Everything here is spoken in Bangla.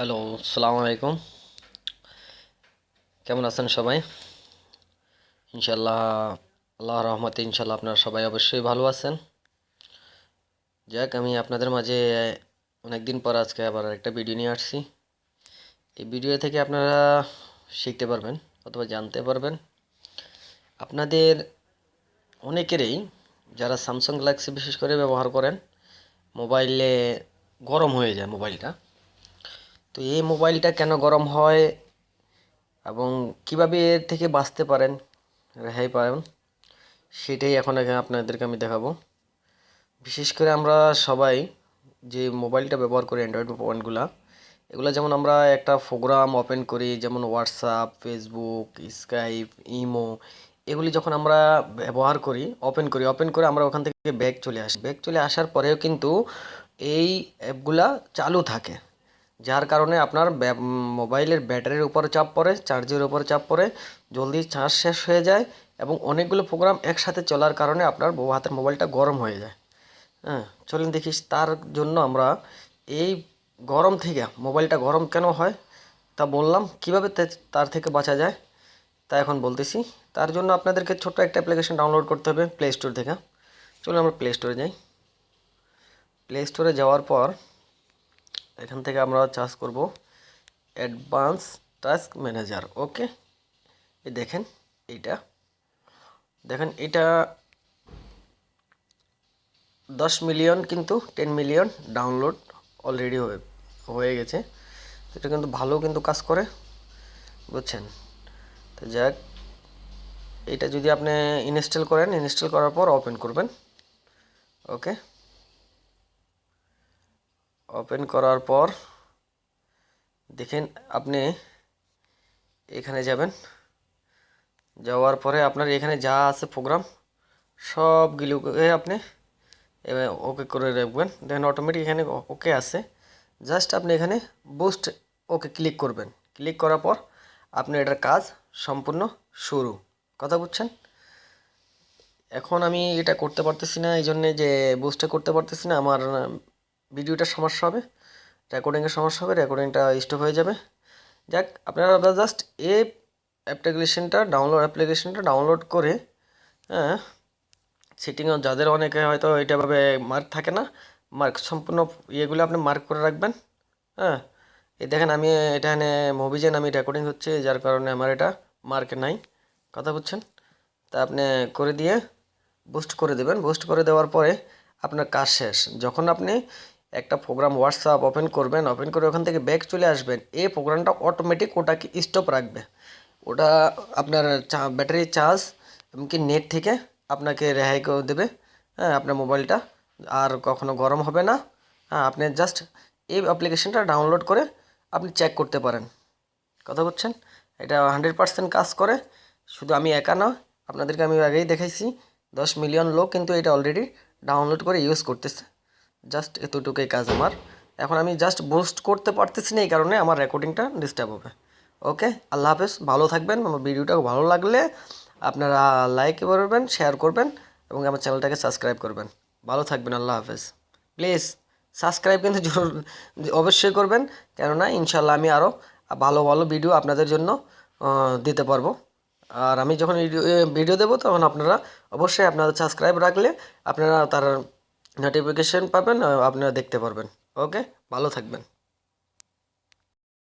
হ্যালো, সালাম আলাইকুম। কেমন আছেন সবাই? ইনশাল্লাহ আল্লাহ রহমতে ইনশাল্লাহ আপনারা সবাই অবশ্যই ভালো আছেন। যাক, আমি আপনাদের মাঝে অনেক দিন পর আজকে আবার একটা ভিডিও নিয়ে আসছি। এই ভিডিও থেকে আপনারা শিখতে পারবেন অথবা জানতে পারবেন। আপনাদের অনেকেরই যারা স্যামসাং গ্যালাক্সি বিশেষ করে ব্যবহার করেন, মোবাইলে গরম হয়ে যায় মোবাইলটা। তো এই মোবাইলটা কেন গরম হয় এবং কীভাবে এর থেকে বাঁচতে পারেন? রেহাই পাবেন। সেটাই এখন আপনাদেরকে আমি দেখাবো। বিশেষ করে আমরা সবাই যে মোবাইলটা ব্যবহার করি অ্যান্ড্রয়েড মোবাইলগুলো এগুলো যেমন আমরা একটা প্রোগ্রাম ওপেন করি, যেমন হোয়াটসঅ্যাপ ফেসবুক স্কাইপ ইমো এগুলি যখন আমরা ব্যবহার করি ওপেন করি ওপেন করে আমরা ওখান থেকে ব্যাগ চলে আসি। ব্যাগ চলে আসার পরেও কিন্তু এই অ্যাপগুলা চালু থাকে। যার কারণে আপনার মোবাইলের ব্যাটারির উপর চাপ পড়ে, চার্জের উপর চাপ পড়ে, জলদি চার্জ শেষ হয়ে যায় এবং অনেকগুলো প্রোগ্রাম একসাথে চলার কারণে আপনার হাতের মোবাইলটা গরম হয়ে যায়। হ্যাঁ চলুন দেখিস তার জন্য আমরা এই গরম থেকে মোবাইলটা গরম কেন হয় তা বললাম, কীভাবে তার থেকে বাঁচা যায় তা এখন বলতেছি। তার জন্য আপনাদেরকে ছোট্ট একটা অ্যাপ্লিকেশন ডাউনলোড করতে হবে প্লে স্টোর থেকে। চলুন আমরা প্লে স্টোরে যাই। প্লে স্টোরে যাওয়ার পর এখান থেকে আমরা চার্জ করব অ্যাডভান্স টাস্ক ম্যানেজার, ওকে? এই দেখেন, এইটা। দেখেন এটা দশ মিলিয়ন কিন্তু টেন মিলিয়ন ডাউনলোড অলরেডি হয়ে গেছে। এটা কিন্তু ভালো কিন্তু কাজ করে, বুঝছেন? তো যাক এটা যদি আপনি ইনস্টল করেন, ইনস্টল করার পর ওপেন করবেন, ওকে? ওপেন করার পর দেখেন আপনি এখানে যাবেন। যাওয়ার পরে আপনার এখানে যা আছে প্রোগ্রাম সবগুলোকে আপনি ওকে করে রাখবেন। দেখেন অটোমেটিক এখানে ওকে আছে। জাস্ট আপনি এখানে বুস্ট ওকে ক্লিক করবেন। ক্লিক করার পর আপনি এটার কাজ সম্পূর্ণ শুরু। কথা বুঝছেন? এখন আমি এটা করতে পারতেছি না এই জন্যে যে বুস্টে করতে পারতেছি না, আমার ভিডিওটার সমস্যা হবে রেকর্ডিংয়ের সমস্যা হবে রেকর্ডিংটা স্টপ হয়ে যাবে। যাক, আপনারা জাস্ট এই অ্যাপ্লিকেশনটা ডাউনলোড অ্যাপ্লিকেশনটা ডাউনলোড করে হ্যাঁ সেটিংও যাদের অনেকে হয়তো এটাভাবে মার্ক থাকে না মার্ক সম্পূর্ণ ইয়েগুলো আপনি মার্ক করে রাখবেন হ্যাঁ। এই দেখেন আমি এটা এখানে মুভিজেন আমি রেকর্ডিং হচ্ছে, যার কারণে আমার এটা মার্কে নাই, কথা বুঝছেন? তা আপনি করে দিয়ে বুস্ট করে দেবেন। বুস্ট করে দেওয়ার পরে আপনার কাজ শেষ। যখন আপনি একটা প্রোগ্রাম হোয়াটসঅ্যাপ ওপেন করবেন ওপেন করে ওখান থেকে ব্যাক চলে আসবেন। এই প্রোগ্রামটা অটোমেটিক ওটাকে স্টপ রাখবে। ওটা আপনার ব্যাটারি চার্জ এমনকি নেট থেকে আপনাকে রেহাই করে দেবে হ্যাঁ আপনার মোবাইলটা আর কখনো গরম হবে না। হ্যাঁ আপনি জাস্ট এই অ্যাপ্লিকেশনটা ডাউনলোড করে আপনি চেক করতে পারেন। কথা বলছেন? এটা হান্ড্রেড পার্সেন্ট কাজ করে। শুধু আমি একা না, আপনাদেরকে আমি আগেই দেখাইছি, দশ মিলিয়ন লোক কিন্তু এটা অলরেডি ডাউনলোড করে ইউজ করতেছে। জাস্ট এতটুকুই কাজ আমার। এখন আমি জাস্ট বুস্ট করতে পারতেছি না এই কারণে আমার রেকর্ডিংটা ডিস্টার্ব হবে। ওকে আল্লাহ হাফেজ, ভালো থাকবেন। আমার ভিডিওটা ভালো লাগলে আপনারা লাইক করবেন শেয়ার করবেন এবং আমার চ্যানেলটাকে সাবস্ক্রাইব করবেন। ভালো থাকবেন, আল্লাহ হাফেজ। প্লিজ সাবস্ক্রাইব কিন্তু জরুর অবশ্যই করবেন। কেননা ইনশাল্লাহ আমি আরও ভালো ভালো ভিডিও আপনাদের জন্য দিতে পারব। আর আমি যখন ভিডিও দেবো, তখন আপনারা অবশ্যই আপনারা সাবস্ক্রাইব রাখলে আপনারা তার নোটিফিকেশন পাবেন আপনারা দেখতে পারবেন। ওকে ভালো থাকবেন।